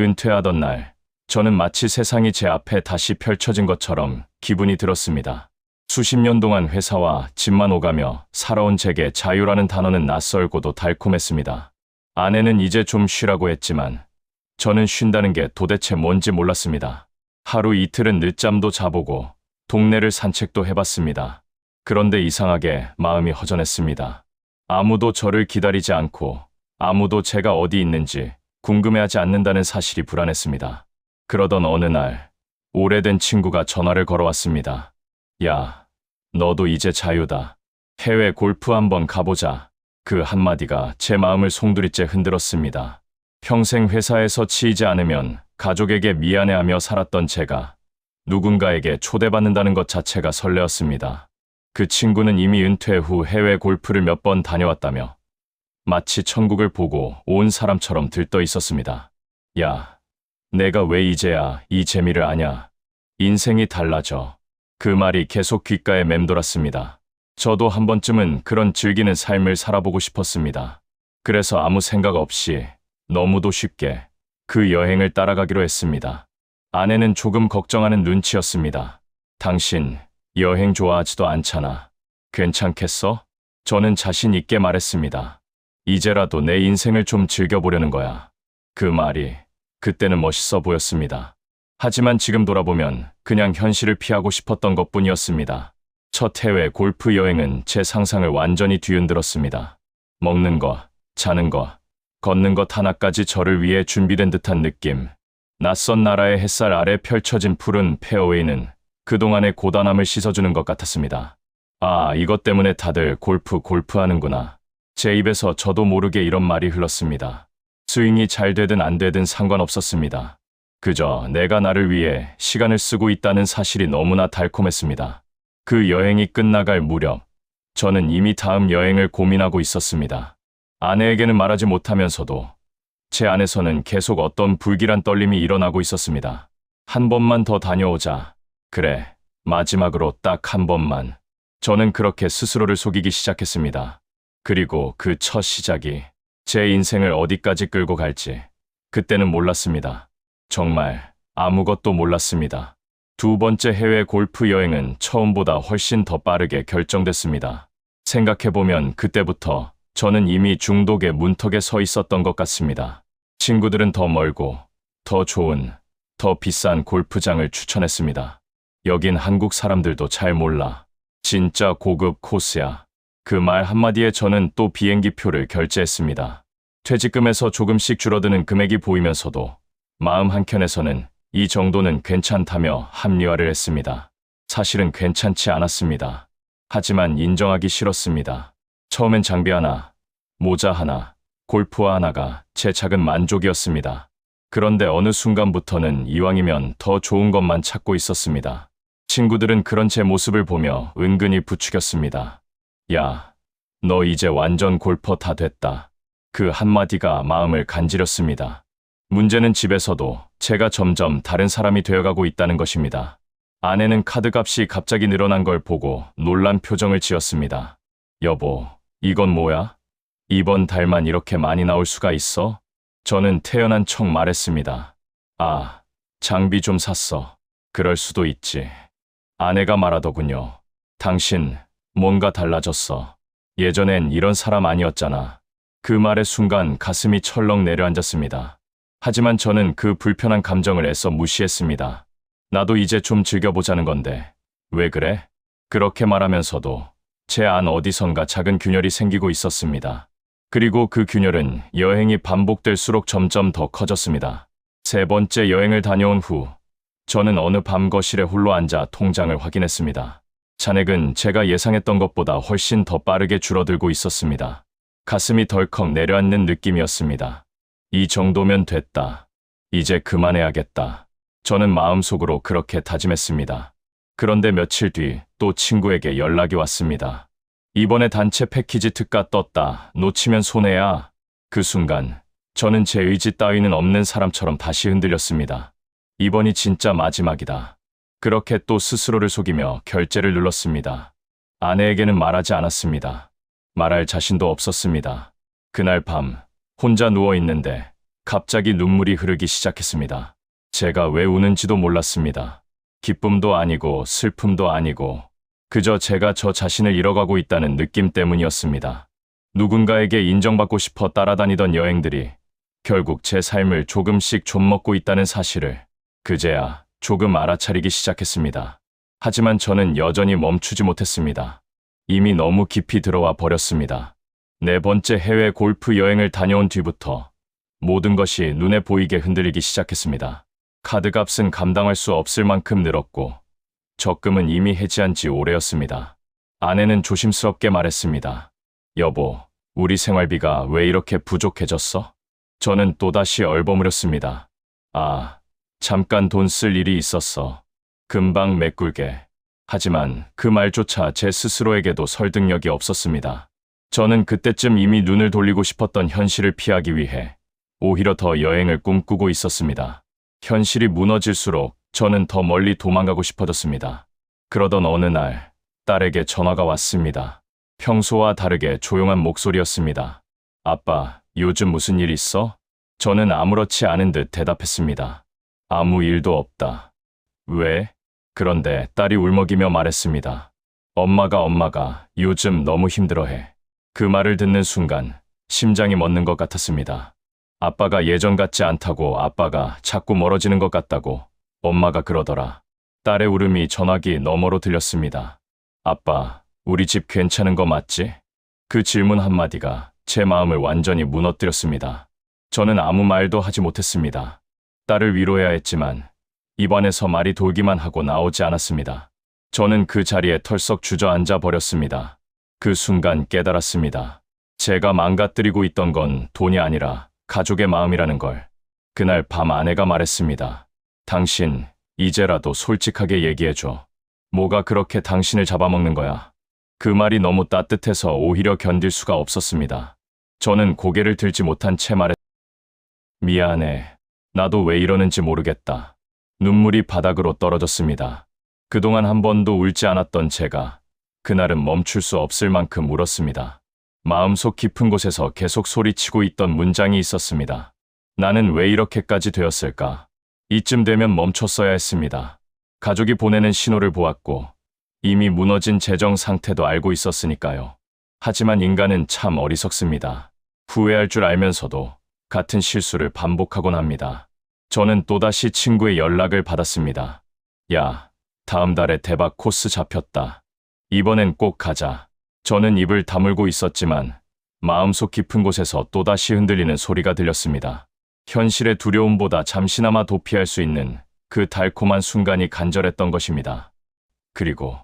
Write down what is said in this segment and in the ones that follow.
은퇴하던 날, 저는 마치 세상이 제 앞에 다시 펼쳐진 것처럼 기분이 들었습니다. 수십 년 동안 회사와 집만 오가며 살아온 제게 자유라는 단어는 낯설고도 달콤했습니다. 아내는 이제 좀 쉬라고 했지만 저는 쉰다는 게 도대체 뭔지 몰랐습니다. 하루 이틀은 늦잠도 자보고 동네를 산책도 해봤습니다. 그런데 이상하게 마음이 허전했습니다. 아무도 저를 기다리지 않고 아무도 제가 어디 있는지 궁금해하지 않는다는 사실이 불안했습니다. 그러던 어느 날 오래된 친구가 전화를 걸어왔습니다. 야, 너도 이제 자유다. 해외 골프 한번 가보자. 그 한마디가 제 마음을 송두리째 흔들었습니다. 평생 회사에서 치이지 않으면 가족에게 미안해하며 살았던 제가 누군가에게 초대받는다는 것 자체가 설레었습니다. 그 친구는 이미 은퇴 후 해외 골프를 몇 번 다녀왔다며 마치 천국을 보고 온 사람처럼 들떠 있었습니다. 야, 내가 왜 이제야 이 재미를 아냐? 인생이 달라져. 그 말이 계속 귓가에 맴돌았습니다. 저도 한 번쯤은 그런 즐기는 삶을 살아보고 싶었습니다. 그래서 아무 생각 없이 너무도 쉽게 그 여행을 따라가기로 했습니다. 아내는 조금 걱정하는 눈치였습니다. 당신 여행 좋아하지도 않잖아. 괜찮겠어? 저는 자신 있게 말했습니다. 이제라도 내 인생을 좀 즐겨보려는 거야. 그 말이 그때는 멋있어 보였습니다. 하지만 지금 돌아보면 그냥 현실을 피하고 싶었던 것 뿐이었습니다. 첫 해외 골프 여행은 제 상상을 완전히 뒤흔들었습니다. 먹는 거, 자는 거, 걷는 것 하나까지 저를 위해 준비된 듯한 느낌. 낯선 나라의 햇살 아래 펼쳐진 푸른 페어웨이는 그동안의 고단함을 씻어주는 것 같았습니다. 아, 이것 때문에 다들 골프, 골프 하는구나. 제 입에서 저도 모르게 이런 말이 흘렀습니다. 스윙이 잘 되든 안 되든 상관없었습니다. 그저 내가 나를 위해 시간을 쓰고 있다는 사실이 너무나 달콤했습니다. 그 여행이 끝나갈 무렵, 저는 이미 다음 여행을 고민하고 있었습니다. 아내에게는 말하지 못하면서도 제 안에서는 계속 어떤 불길한 떨림이 일어나고 있었습니다. 한 번만 더 다녀오자. 그래, 마지막으로 딱 한 번만. 저는 그렇게 스스로를 속이기 시작했습니다. 그리고 그 첫 시작이 제 인생을 어디까지 끌고 갈지 그때는 몰랐습니다. 정말 아무것도 몰랐습니다. 두 번째 해외 골프 여행은 처음보다 훨씬 더 빠르게 결정됐습니다. 생각해보면 그때부터 저는 이미 중독의 문턱에 서 있었던 것 같습니다. 친구들은 더 멀고, 더 좋은, 더 비싼 골프장을 추천했습니다. 여긴 한국 사람들도 잘 몰라. 진짜 고급 코스야. 그 말 한마디에 저는 또 비행기 표를 결제했습니다. 퇴직금에서 조금씩 줄어드는 금액이 보이면서도 마음 한켠에서는 이 정도는 괜찮다며 합리화를 했습니다. 사실은 괜찮지 않았습니다. 하지만 인정하기 싫었습니다. 처음엔 장비 하나, 모자 하나, 골프화 하나가 제 작은 만족이었습니다. 그런데 어느 순간부터는 이왕이면 더 좋은 것만 찾고 있었습니다. 친구들은 그런 제 모습을 보며 은근히 부추겼습니다. 야, 너 이제 완전 골퍼 다 됐다. 그 한마디가 마음을 간지렸습니다. 문제는 집에서도 제가 점점 다른 사람이 되어가고 있다는 것입니다. 아내는 카드 값이 갑자기 늘어난 걸 보고 놀란 표정을 지었습니다. 여보, 이건 뭐야? 이번 달만 이렇게 많이 나올 수가 있어? 저는 태연한 척 말했습니다. 아, 장비 좀 샀어. 그럴 수도 있지. 아내가 말하더군요. 당신, 뭔가 달라졌어. 예전엔 이런 사람 아니었잖아. 그 말의 순간 가슴이 철렁 내려앉았습니다. 하지만 저는 그 불편한 감정을 애써 무시했습니다. 나도 이제 좀 즐겨보자는 건데. 왜 그래? 그렇게 말하면서도 제 안 어디선가 작은 균열이 생기고 있었습니다. 그리고 그 균열은 여행이 반복될수록 점점 더 커졌습니다. 세 번째 여행을 다녀온 후, 저는 어느 밤 거실에 홀로 앉아 통장을 확인했습니다. 잔액은 제가 예상했던 것보다 훨씬 더 빠르게 줄어들고 있었습니다. 가슴이 덜컥 내려앉는 느낌이었습니다. 이 정도면 됐다. 이제 그만해야겠다. 저는 마음속으로 그렇게 다짐했습니다. 그런데 며칠 뒤 또 친구에게 연락이 왔습니다. 이번에 단체 패키지 특가 떴다. 놓치면 손해야. 그 순간 저는 제 의지 따위는 없는 사람처럼 다시 흔들렸습니다. 이번이 진짜 마지막이다. 그렇게 또 스스로를 속이며 결제를 눌렀습니다. 아내에게는 말하지 않았습니다. 말할 자신도 없었습니다. 그날 밤 혼자 누워 있는데 갑자기 눈물이 흐르기 시작했습니다. 제가 왜 우는지도 몰랐습니다. 기쁨도 아니고 슬픔도 아니고 그저 제가 저 자신을 잃어가고 있다는 느낌 때문이었습니다. 누군가에게 인정받고 싶어 따라다니던 여행들이 결국 제 삶을 조금씩 좀먹고 있다는 사실을 그제야 조금 알아차리기 시작했습니다. 하지만 저는 여전히 멈추지 못했습니다. 이미 너무 깊이 들어와 버렸습니다. 네 번째 해외 골프 여행을 다녀온 뒤부터 모든 것이 눈에 보이게 흔들리기 시작했습니다. 카드 값은 감당할 수 없을 만큼 늘었고 적금은 이미 해지한 지 오래였습니다. 아내는 조심스럽게 말했습니다. 여보, 우리 생활비가 왜 이렇게 부족해졌어? 저는 또다시 얼버무렸습니다. 아, 잠깐 돈 쓸 일이 있었어. 금방 메꿀게. 하지만 그 말조차 제 스스로에게도 설득력이 없었습니다. 저는 그때쯤 이미 눈을 돌리고 싶었던 현실을 피하기 위해 오히려 더 여행을 꿈꾸고 있었습니다. 현실이 무너질수록 저는 더 멀리 도망가고 싶어졌습니다. 그러던 어느 날 딸에게 전화가 왔습니다. 평소와 다르게 조용한 목소리였습니다. 아빠, 요즘 무슨 일 있어? 저는 아무렇지 않은 듯 대답했습니다. 아무 일도 없다. 왜? 그런데 딸이 울먹이며 말했습니다. 엄마가 엄마가 요즘 너무 힘들어해. 그 말을 듣는 순간 심장이 멎는 것 같았습니다. 아빠가 예전 같지 않다고 아빠가 자꾸 멀어지는 것 같다고 엄마가 그러더라. 딸의 울음이 전화기 너머로 들렸습니다. 아빠, 우리 집 괜찮은 거 맞지? 그 질문 한마디가 제 마음을 완전히 무너뜨렸습니다. 저는 아무 말도 하지 못했습니다. 딸을 위로해야 했지만 입안에서 말이 돌기만 하고 나오지 않았습니다. 저는 그 자리에 털썩 주저앉아 버렸습니다. 그 순간 깨달았습니다. 제가 망가뜨리고 있던 건 돈이 아니라 가족의 마음이라는 걸. 그날 밤 아내가 말했습니다. 당신, 이제라도 솔직하게 얘기해줘. 뭐가 그렇게 당신을 잡아먹는 거야? 그 말이 너무 따뜻해서 오히려 견딜 수가 없었습니다. 저는 고개를 들지 못한 채 말했, 미안해. 나도 왜 이러는지 모르겠다. 눈물이 바닥으로 떨어졌습니다. 그동안 한 번도 울지 않았던 제가 그날은 멈출 수 없을 만큼 울었습니다. 마음속 깊은 곳에서 계속 소리치고 있던 문장이 있었습니다. 나는 왜 이렇게까지 되었을까? 이쯤 되면 멈췄어야 했습니다. 가족이 보내는 신호를 보았고 이미 무너진 재정 상태도 알고 있었으니까요. 하지만 인간은 참 어리석습니다. 후회할 줄 알면서도 같은 실수를 반복하곤 합니다. 저는 또다시 친구의 연락을 받았습니다. 야, 다음 달에 대박 코스 잡혔다. 이번엔 꼭 가자. 저는 입을 다물고 있었지만 마음속 깊은 곳에서 또다시 흔들리는 소리가 들렸습니다. 현실의 두려움보다 잠시나마 도피할 수 있는 그 달콤한 순간이 간절했던 것입니다. 그리고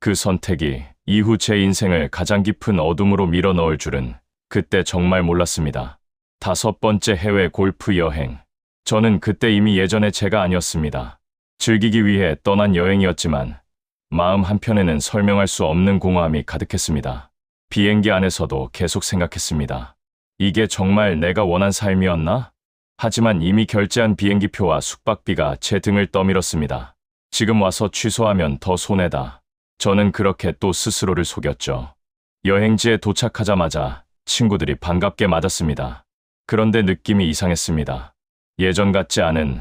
그 선택이 이후 제 인생을 가장 깊은 어둠으로 밀어 넣을 줄은 그때 정말 몰랐습니다. 다섯 번째 해외 골프 여행. 저는 그때 이미 예전의 제가 아니었습니다. 즐기기 위해 떠난 여행이었지만 마음 한편에는 설명할 수 없는 공허함이 가득했습니다. 비행기 안에서도 계속 생각했습니다. 이게 정말 내가 원한 삶이었나? 하지만 이미 결제한 비행기표와 숙박비가 제 등을 떠밀었습니다. 지금 와서 취소하면 더 손해다. 저는 그렇게 또 스스로를 속였죠. 여행지에 도착하자마자 친구들이 반갑게 맞았습니다. 그런데 느낌이 이상했습니다. 예전 같지 않은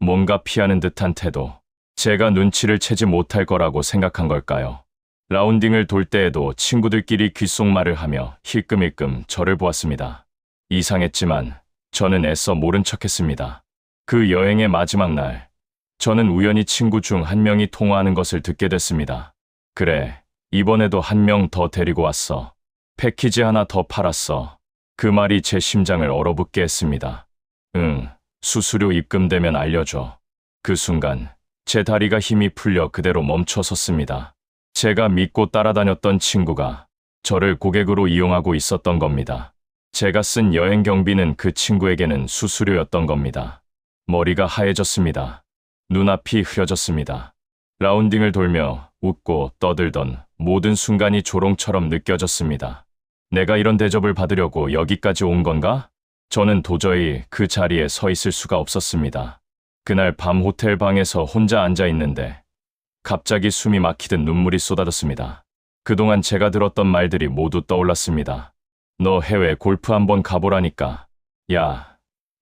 뭔가 피하는 듯한 태도. 제가 눈치를 채지 못할 거라고 생각한 걸까요? 라운딩을 돌 때에도 친구들끼리 귓속말을 하며 힐끔힐끔 저를 보았습니다. 이상했지만 저는 애써 모른 척 했습니다. 그 여행의 마지막 날, 저는 우연히 친구 중 한 명이 통화하는 것을 듣게 됐습니다. 그래, 이번에도 한 명 더 데리고 왔어. 패키지 하나 더 팔았어. 그 말이 제 심장을 얼어붙게 했습니다. 응, 수수료 입금되면 알려줘. 그 순간, 제 다리가 힘이 풀려 그대로 멈춰 섰습니다. 제가 믿고 따라다녔던 친구가 저를 고객으로 이용하고 있었던 겁니다. 제가 쓴 여행 경비는 그 친구에게는 수수료였던 겁니다. 머리가 하얘졌습니다. 눈앞이 흐려졌습니다. 라운딩을 돌며 웃고 떠들던 모든 순간이 조롱처럼 느껴졌습니다. 내가 이런 대접을 받으려고 여기까지 온 건가? 저는 도저히 그 자리에 서 있을 수가 없었습니다. 그날 밤 호텔 방에서 혼자 앉아 있는데 갑자기 숨이 막히듯 눈물이 쏟아졌습니다. 그동안 제가 들었던 말들이 모두 떠올랐습니다. 너 해외 골프 한번 가보라니까. 야,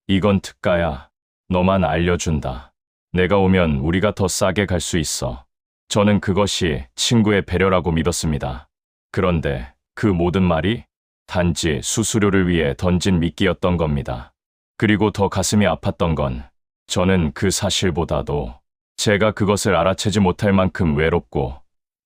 이건 특가야. 너만 알려준다. 내가 오면 우리가 더 싸게 갈 수 있어. 저는 그것이 친구의 배려라고 믿었습니다. 그런데 그 모든 말이 단지 수수료를 위해 던진 미끼였던 겁니다. 그리고 더 가슴이 아팠던 건 저는 그 사실보다도 제가 그것을 알아채지 못할 만큼 외롭고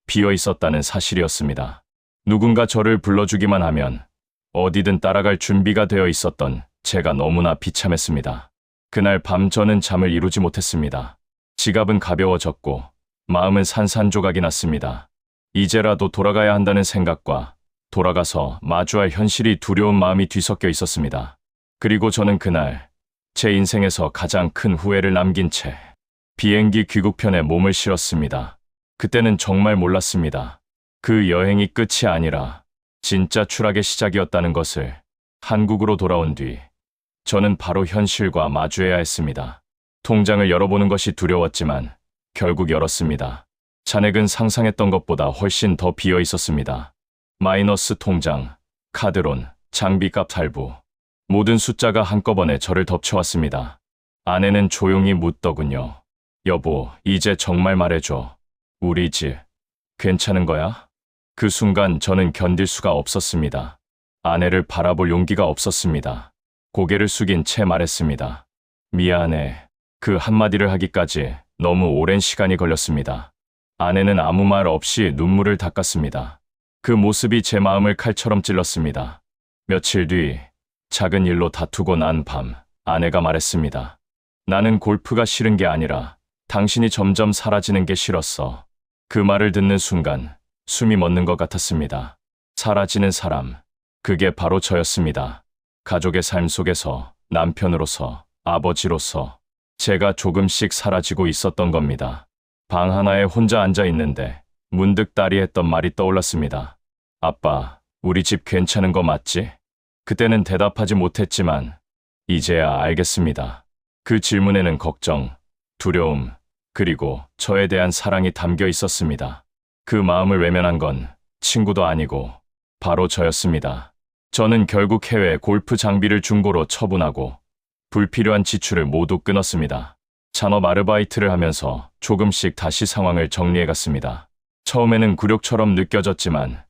비어 있었다는 사실이었습니다. 누군가 저를 불러주기만 하면 어디든 따라갈 준비가 되어 있었던 제가 너무나 비참했습니다. 그날 밤 저는 잠을 이루지 못했습니다. 지갑은 가벼워졌고 마음은 산산조각이 났습니다. 이제라도 돌아가야 한다는 생각과 돌아가서 마주할 현실이 두려운 마음이 뒤섞여 있었습니다. 그리고 저는 그날 제 인생에서 가장 큰 후회를 남긴 채 비행기 귀국편에 몸을 실었습니다. 그때는 정말 몰랐습니다. 그 여행이 끝이 아니라 진짜 추락의 시작이었다는 것을 한국으로 돌아온 뒤 저는 바로 현실과 마주해야 했습니다. 통장을 열어보는 것이 두려웠지만 결국 열었습니다. 잔액은 상상했던 것보다 훨씬 더 비어 있었습니다. 마이너스 통장, 카드론, 장비값 탈부. 모든 숫자가 한꺼번에 저를 덮쳐왔습니다. 아내는 조용히 묻더군요. 여보, 이제 정말 말해줘. 우리 집, 괜찮은 거야? 그 순간 저는 견딜 수가 없었습니다. 아내를 바라볼 용기가 없었습니다. 고개를 숙인 채 말했습니다. 미안해. 그 한마디를 하기까지 너무 오랜 시간이 걸렸습니다. 아내는 아무 말 없이 눈물을 닦았습니다. 그 모습이 제 마음을 칼처럼 찔렀습니다. 며칠 뒤 작은 일로 다투고 난 밤 아내가 말했습니다. 나는 골프가 싫은 게 아니라 당신이 점점 사라지는 게 싫었어. 그 말을 듣는 순간 숨이 멎는 것 같았습니다. 사라지는 사람. 그게 바로 저였습니다. 가족의 삶 속에서 남편으로서 아버지로서 제가 조금씩 사라지고 있었던 겁니다. 방 하나에 혼자 앉아 있는데 문득 딸이 했던 말이 떠올랐습니다. 아빠, 우리 집 괜찮은 거 맞지? 그때는 대답하지 못했지만 이제야 알겠습니다. 그 질문에는 걱정, 두려움, 그리고 저에 대한 사랑이 담겨 있었습니다. 그 마음을 외면한 건 친구도 아니고 바로 저였습니다. 저는 결국 해외 골프 장비를 중고로 처분하고 불필요한 지출을 모두 끊었습니다. 잔업 아르바이트를 하면서 조금씩 다시 상황을 정리해 갔습니다. 처음에는 굴욕처럼 느껴졌지만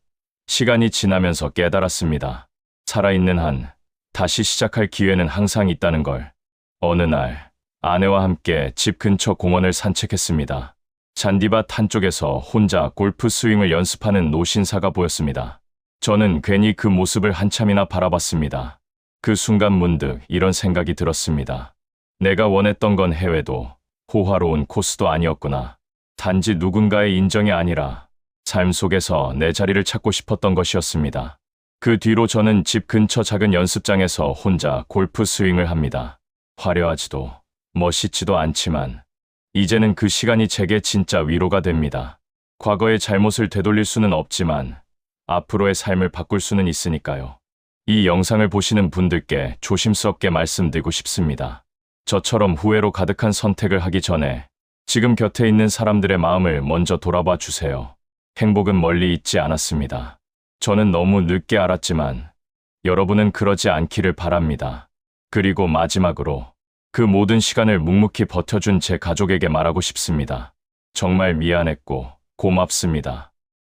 시간이 지나면서 깨달았습니다. 살아있는 한 다시 시작할 기회는 항상 있다는 걸. 어느 날 아내와 함께 집 근처 공원을 산책했습니다. 잔디밭 한쪽에서 혼자 골프 스윙을 연습하는 노신사가 보였습니다. 저는 괜히 그 모습을 한참이나 바라봤습니다. 그 순간 문득 이런 생각이 들었습니다. 내가 원했던 건 해외도 호화로운 코스도 아니었구나. 단지 누군가의 인정이 아니라 삶 속에서 내 자리를 찾고 싶었던 것이었습니다. 그 뒤로 저는 집 근처 작은 연습장에서 혼자 골프 스윙을 합니다. 화려하지도 멋있지도 않지만 이제는 그 시간이 제게 진짜 위로가 됩니다. 과거의 잘못을 되돌릴 수는 없지만 앞으로의 삶을 바꿀 수는 있으니까요. 이 영상을 보시는 분들께 조심스럽게 말씀드리고 싶습니다. 저처럼 후회로 가득한 선택을 하기 전에 지금 곁에 있는 사람들의 마음을 먼저 돌아봐 주세요. 행복은 멀리 있지 않았습니다. 저는 너무 늦게 알았지만 여러분은 그러지 않기를 바랍니다. 그리고 마지막으로 그 모든 시간을 묵묵히 버텨준 제 가족에게 말하고 싶습니다. 정말 미안했고 고맙습니다.